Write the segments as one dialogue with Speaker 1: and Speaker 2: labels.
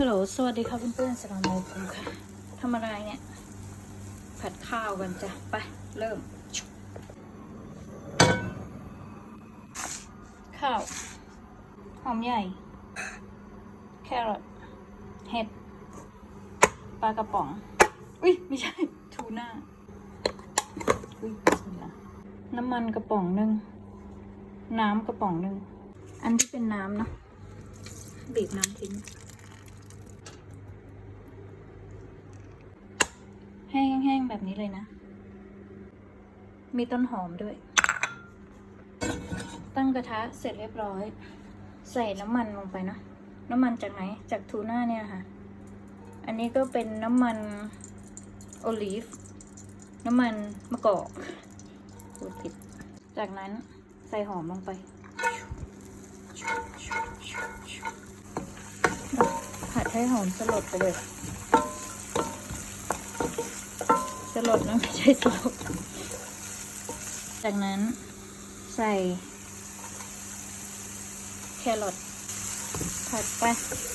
Speaker 1: ฮัลโหล สวัสดีครับเพื่อนๆสลามกุค่ะทำอะไรเนี่ย ผัดข้าวกันจ้ะ ไป เริ่ม ข้าว หอมใหญ่ แครอท เห็ด ปลากระป๋อง อุ้ยไม่ใช่ ทูน่า อุ้ยน้ำมันกระป๋องหนึ่ง น้ำกระป๋องหนึ่ง อันที่เป็นน้ำนะบีบน้ำทิ้ง แห้งๆ แบบนี้เลยนะ มีต้นหอมด้วย ตั้งกระทะเสร็จเรียบร้อย ใส่น้ำมันลงไปนะน้ำมันจากไหน จากทูน่าเนี่ยค่ะ อันนี้ก็เป็นน้ำมันโอลีฟ น้ำมันมะกอกพูดผิด จากนั้นใส่หอมลงไป ผัดให้หอมสลดไปเลย ส ลดนะไม่ใช่สลบจากนั้นใส่แครอทผัดไป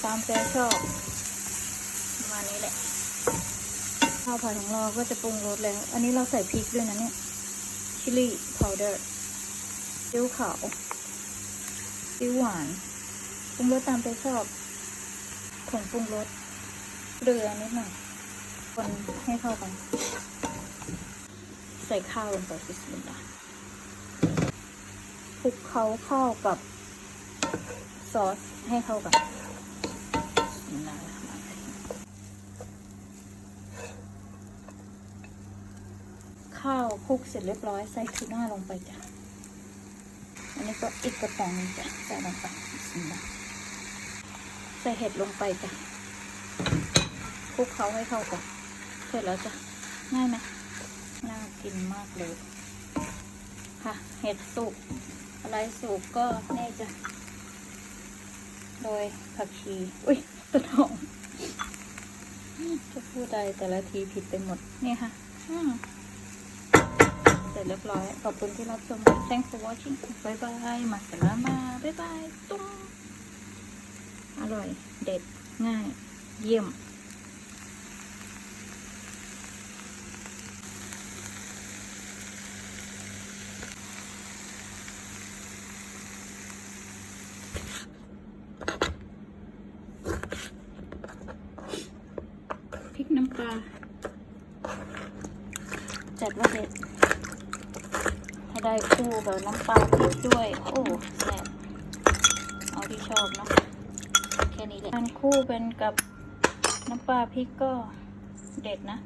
Speaker 1: ตามใจชอบประมาณนี้แหละข้าวผัดของเราก็จะปรุงรสแล้ว อันนี้เราใส่พริกด้วยนะเนี่ยชิลลี่พาวเดอร์ซีอิ๊วขาวซีอิ๊วหวานปรุงรสตามใจชอบผงปรุงรสเกลือนิดหน่อย คนให้เข้ากัน ใส่ข้าวลงไปบิสมิลลาห์คลุกเคล้าเข้ากับซอสให้เข้ากันนะข้าวคลุกเสร็จเรียบร้อยใส่ทูน่าลงไปจ้ะ อันนี้ก็อีกกระป๋องนึงจ้ะใส่ลงไปบิสมิลลาห์ใส่เห็ดลงไปจ้ะคลุกเคล้าให้เข้ากัน สร็จแล้วจ้ะ ง่ายไหมน่ากินมากเลย ค่ะ เห็ดสุก อะไรสุกก็นี่จะโดยผักชี อุ้ยต้นหอมจะพูดใดแต่ละทีผิดไปหมด นี่ค่ะอืมเสร็จเรียบร้อย ขอบคุณที่รับชม Thanks for watching บายบายมาสลามาบายบาย ตุ้มอร่อย เด็ด ง่าย เยี่ยม พริกน้ำปลาจัดว่าเด็ดให้ได้คู่กับน้ำปลาพริกด้วย โอ้แซ่บเอาที่ชอบเนาะแค่นี้เลยทานคู่เป็นกับน้ำปลาพริกก็เด็ดนะ